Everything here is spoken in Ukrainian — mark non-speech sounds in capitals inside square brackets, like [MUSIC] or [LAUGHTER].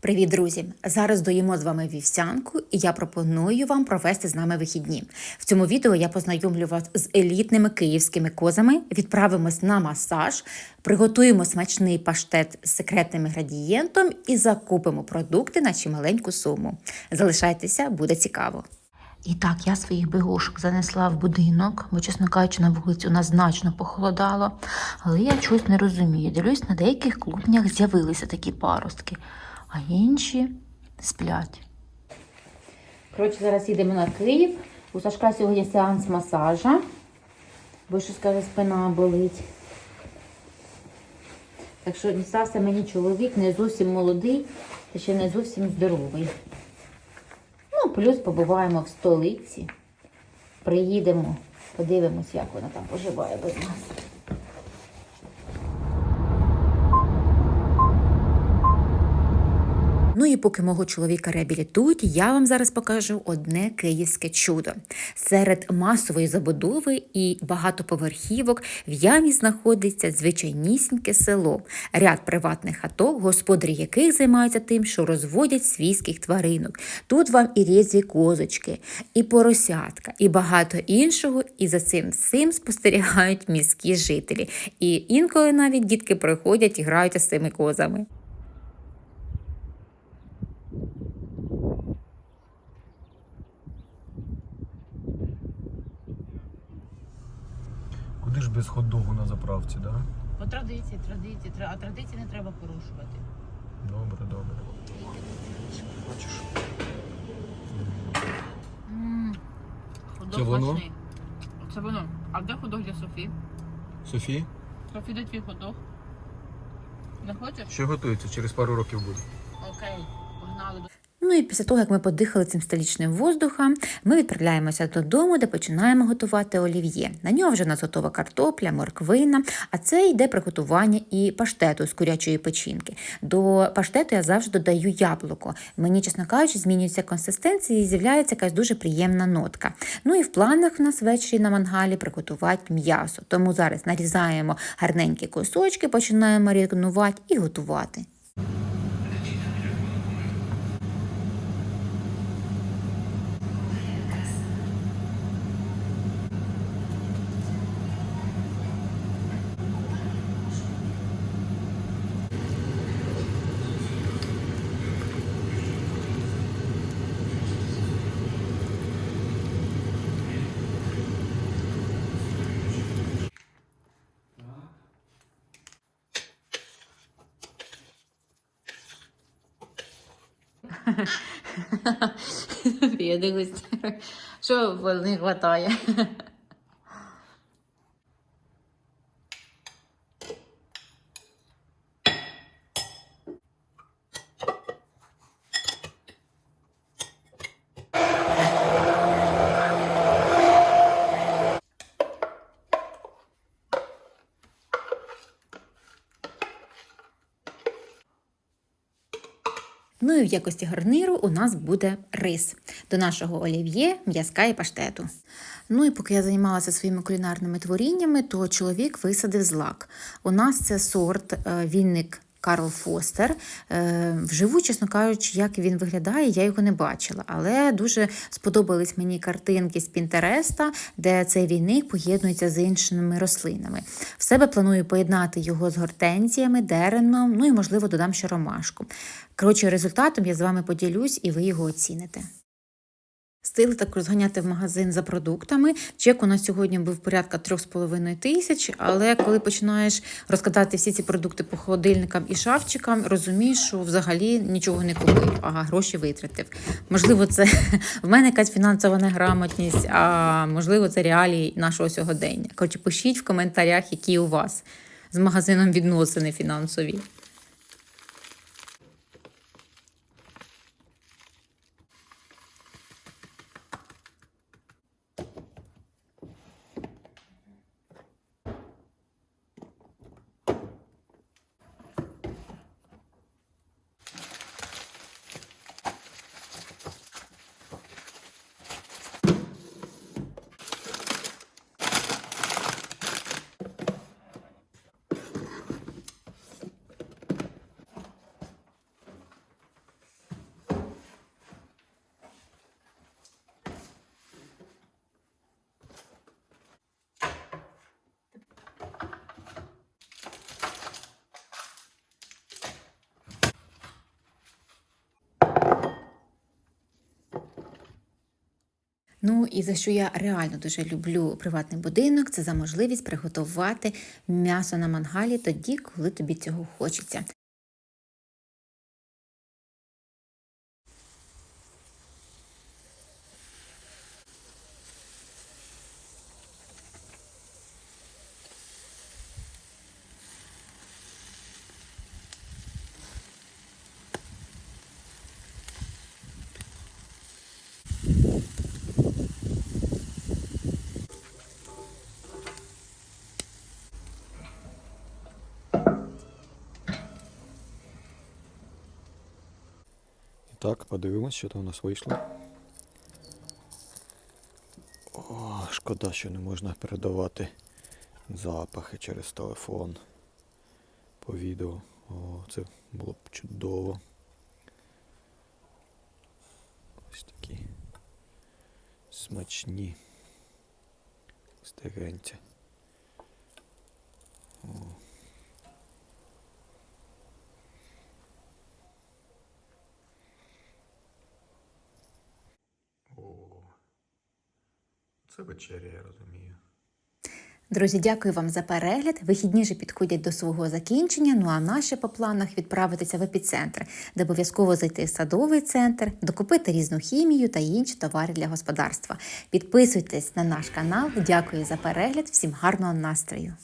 Привіт, друзі! Зараз доїмо з вами вівсянку, і я пропоную вам провести з нами вихідні. В цьому відео я познайомлю вас з елітними київськими козами. Відправимось на масаж, приготуємо смачний паштет з секретним інгредієнтом і закупимо продукти на чималеньку суму. Залишайтеся, буде цікаво. І так, я своїх бігушок занесла в будинок, бо, чесно кажучи, на вулиці у нас значно похолодало. Але я чогось не розумію. Дивлюсь, на деяких клубнях з'явилися такі паростки, а інші сплять. Коротше, зараз їдемо на Київ. У Сашка сьогодні сеанс масажа, бо що скаже, спина болить. Так що дістався мені чоловік не зовсім молодий та ще не зовсім здоровий. Ну, плюс побуваємо в столиці. Приїдемо, подивимось, як вона там поживає без нас. Ну і поки мого чоловіка реабілітують, я вам зараз покажу одне київське чудо. Серед масової забудови і багатоповерхівок в ямі знаходиться звичайнісіньке село, ряд приватних хаток, господарі яких займаються тим, що розводять свійських тваринок. Тут вам і різі козочки, і поросятка, і багато іншого. І за цим всім спостерігають міські жителі. І інколи навіть дітки приходять і граються з цими козами. Без хот-догу на заправці, да? По традиції, традиції, а традиції не треба порушувати. Добре, добре. Ходок Це воно? Це воно. А де ходок для Софі? Софі, Софі, де твій ходок? Не хочеш? ще готується, через пару років буде. Окей, погнали. Ну і після того, як ми подихали цим столічним воздухом, ми відправляємося додому, де починаємо готувати олів'є. На нього вже нас готова картопля, морквина, а це йде приготування і паштету з курячої печінки. До паштету я завжди додаю яблуко. Мені, чесно кажучи, змінюється консистенція і з'являється якась дуже приємна нотка. Ну і в планах в нас ввечері на мангалі приготувати м'ясо. Тому зараз нарізаємо гарненькі кусочки, починаємо маринувати і готувати. [LAUGHS] Я дегустирую. Що не вистачає? Ну і в якості гарниру у нас буде рис. До нашого олів'є, м'язка і паштету. Ну і поки я займалася своїми кулінарними творіннями, то чоловік висадив злак. У нас це сорт е, вінник Карл Фостер. Е, Вживу, чесно кажучи, як він виглядає, я його не бачила. Але дуже сподобались мені картинки з Пінтереста, де цей війник поєднується з іншими рослинами. В себе планую поєднати його з гортензіями, дереном, ну і, можливо, додам ще ромашку. Коротше, результатом я з вами поділюсь, і ви його оціните. Стили так розганяти в магазин за продуктами. Чек у нас сьогодні був порядка 3,5 тисяч, але коли починаєш розкладати всі ці продукти по холодильникам і шафчикам, розумієш, що взагалі нічого не купив, а гроші витратив. Можливо, це [LAUGHS] в мене якась фінансова неграмотність, а можливо, це реалії нашого сьогодення. Коротше, пишіть в коментарях, які у вас з магазином відносини фінансові. Ну і за що я реально дуже люблю приватний будинок, це за можливість приготувати м'ясо на мангалі тоді, коли тобі цього хочеться. Так, подивимось, що там у нас вийшло. О, шкода, що не можна передавати запахи через телефон по відео. О, це було б чудово. Ось такі смачні стегенця. Це вечеря, я розумію. Друзі, дякую вам за перегляд. Вихідні же підходять до свого закінчення. Ну а наші по планах відправитися в епіцентр, де обов'язково зайти в садовий центр, докупити різну хімію та інші товари для господарства. Підписуйтесь на наш канал. Дякую за перегляд. Всім гарного настрою!